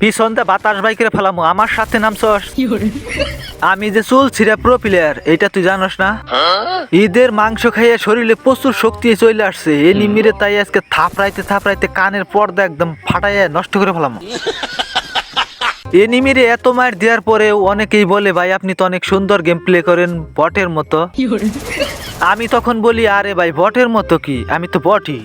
পিছনতে বাতাস বাইকের ফেলামু আমার সাথে নামছস আমি যে চুল ছিঁড়ে প্রো প্লেয়ার এইটা তুই জানোস না? ঈদের মাংস খাইয়ে শরীরে প্রচুর শক্তি চলে আসছে এ নিমিরে তাই আজকে থাপড়াইতে থাপড়াইতে কানের পর্দা একদম ফাটাইয়া নষ্ট করে ফেলাম। এ নিমিরে এত মায়ের দেওয়ার পরে অনেকেই বলে ভাই আপনি তো অনেক সুন্দর গেম প্লে করেন বটের মতো। আমি তখন বলি আরে ভাই বটের মতো কি? আমি তো বটই।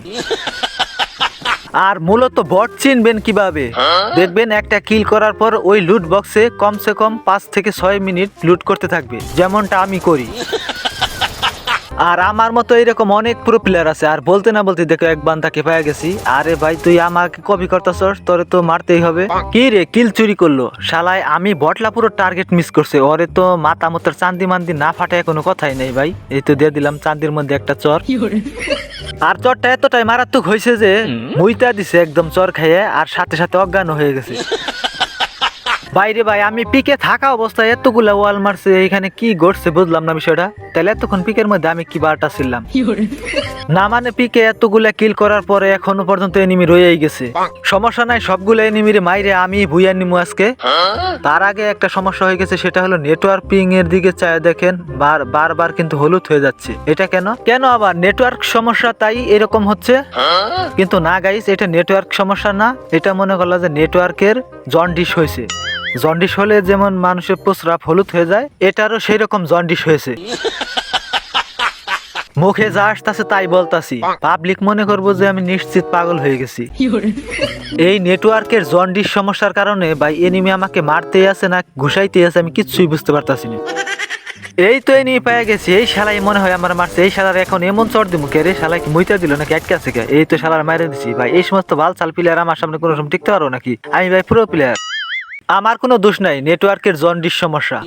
আর মূলত বট চিনবেন কীভাবে? দেখবেন একটা কিল করার পর ওই লুট বক্সে কমসে কম পাঁচ থেকে ছয় মিনিট লুট করতে থাকবে। যেমনটা আমি করি। আর আমার মতো এরকম অনেক প্রো প্লেয়ার আছে আর বলতে না বলতে দেখো এক বান্দাকে পেয়ে গেছি। আরে ভাই তুই আমাকে কপি করতেছস তোরে তো মারতেই হবে। কি রে কিল চুরি করল? শালায় আমি বটলা পুরো টার্গেট মিস করছে ওরে তো মাথা মতো চান্দি মান্দি না ফাটায় কোনো কথাই নেই ভাই। এই তো দিয়ে দিলাম চান্দির মধ্যে একটা চর। আর চরটা এতটাই মারাত্মক হয়েছে যে মুইতা দিছে একদম চর খাইয়ে আর সাথে সাথে অজ্ঞান হয়ে গেছে। বাইরে ভাই আমি পিকে থাকা অবস্থায় এতগুলা ওয়াল মারছে এখানে কি ঘটছে বুঝলাম না বিষয়টা। তাহলে এতক্ষণ পিকের মধ্যে আমি কি বারটা ছিলাম? না মানে পিকে এতগুলা কিল করার পরে এখনও পর্যন্ত এনিমি রয়েই গেছে। সমস্যা নাই সবগুলো এনিমিরে মাইরে আমি ভুইয়া নিমু আজকে। তার আগে একটা সমস্যা হয়ে গেছে সেটা হলো নেটওয়ার্ক পিং এর দিকে চায় দেখেন বার বারবার কিন্তু হলুদ হয়ে যাচ্ছে। এটা কেন? কেন আবার? নেটওয়ার্ক সমস্যা তাই এরকম হচ্ছে? কিন্তু না গাইস এটা নেটওয়ার্ক সমস্যা না। এটা মনে করল যে নেটওয়ার্কের জন্ডিস হয়েছে। জন্ডিস হলে যেমন মানুষের প্রস্রাব হলুদ হয়ে যায় এটারও সেই রকম জন্ডিস হয়েছে। মুখে যা আসতেছে তাই বলতাছি। পাবলিক মনে করব যে আমি নিশ্চিত পাগল হয়ে গেছি। এই নেটওয়ার্কের জন্ডিস সমস্যার কারণে ভাই এনিমি আমাকে মারতে আছে না ঘুষাইতে আছে আমি কিচ্ছুই বুঝতে পারতাছি না। এই তো এনিমি পেয়ে গেছি এই শালাই মনে হয় আমার মারছে এই শালার এখন এমন চর দিমু কে রে শালাই কি মুইতা দিল নাকি আটকে আছে কে? এই তো শালার মাইরে দিছি। ভাই এই সমস্ত বাল চাল প্লেয়ার আমার সামনে কোনো সময় টিকতে পারো নাকি? আমি ভাই পুরো প্লেয়ার আমার কোনো দোষ নাই নেটওয়ার্কের জন্ডিস সমস্যা।